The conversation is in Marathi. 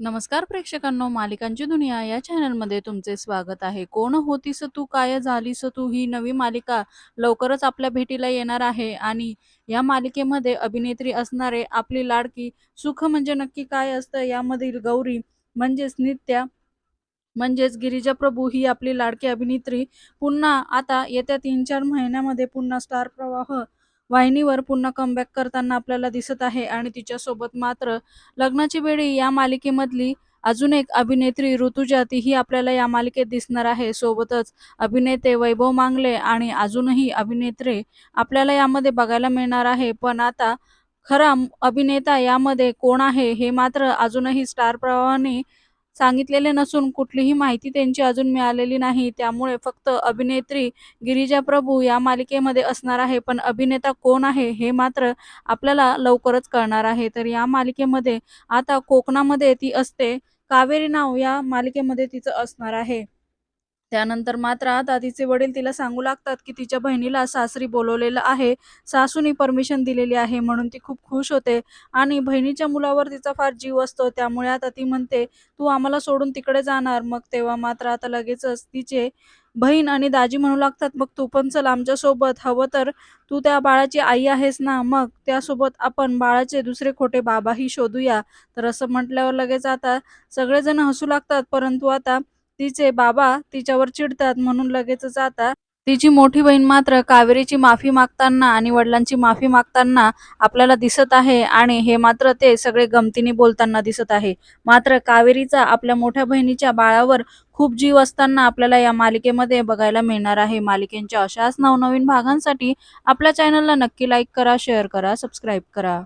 नमस्कार प्रेक्षकांनो मालिकांची दुनिया या चॅनलमध्ये तुमचे स्वागत आहे. कोण होतीस तू? काय झालीस तू? ही नवी मालिका लवकरच आपल्या भेटीला येणार आहे आणि या मालिकेमध्ये अभिनेत्री असणारे आपली लाडकी सुख म्हणजे नक्की काय असतं? यामधील गौरी म्हणजेच नित्या म्हणजेच गिरिजा प्रभू ही आपली लाडकी अभिनेत्री. पुन्हा आता येत्या तीन चार महिन्यामध्ये पुन्हा स्टार प्रवाह वाहिनीवर पुन्हा कमबॅक करताना आपल्याला दिसत आहे आणि तिच्यासोबत मात्र लग्नाची बेडी या मालिकेमधली अजून एक अभिनेत्री ऋतुजा तीही आपल्याला या मालिकेत दिसणार आहे. सोबतच अभिनेते वैभव मांगले आणि अजूनही अभिनेत्री आपल्याला यामध्ये बघायला मिळणार आहे. पण आता खरा अभिनेता यामध्ये कोण आहे हे मात्र अजूनही स्टार प्रवाहाने सांगितलेले नसून कुठलीही माहिती त्यांची अजून मिळालेली नाही. त्यामुळे फक्त अभिनेत्री गिरिजा प्रभू या मालिकेमध्ये असणार आहे. पण अभिनेता कोण आहे हे मात्र आपल्याला लवकरच कळणार आहे. तर या मालिकेमध्ये आता कोकणामध्ये ती असते. कावेरी नाव या मालिकेमध्ये तिचं असणार आहे. त्यानंतर मात्र आता तिचे वडील तिला सांगू लागतात की तिच्या बहिणीला सासरी बोलवलेलं आहे. सासूनी परमिशन दिलेली आहे म्हणून ती खूप खुश होते आणि बहिणीच्या मुलावर तिचा फार जीव असतो. त्यामुळे आता ती म्हणते तू आम्हाला सोडून तिकडे जाणार. मग तेव्हा मात्र आता लगेचच तिचे बहीण आणि दाजी म्हणू लागतात मग तू पण चल आमच्यासोबत. हवं तर तू त्या बाळाची आई आहेस ना. मग त्यासोबत आपण बाळाचे दुसरे खोटे बाबाही शोधूया. तर असं म्हटल्यावर लगेच आता सगळेजण हसू लागतात. परंतु आता तिचे बाबा तिच्यावर चिडतात म्हणून लगेच जातात. तिची मोठी बहीण मात्र कावेरीची माफी मागताना आणि वडिलांची माफी मागताना आपल्याला दिसत आहे आणि हे मात्र ते सगळे गमतीने बोलताना दिसत आहे. मात्र कावेरीचा आपल्या मोठ्या बहिणीच्या बाळावर खूप जीव असताना आपल्याला या मालिकेमध्ये बघायला मिळणार आहे. मालिकेच्या अशाच नवनवीन भागांसाठी आपल्या चॅनलला नक्की लाईक करा शेअर करा सबस्क्राईब करा.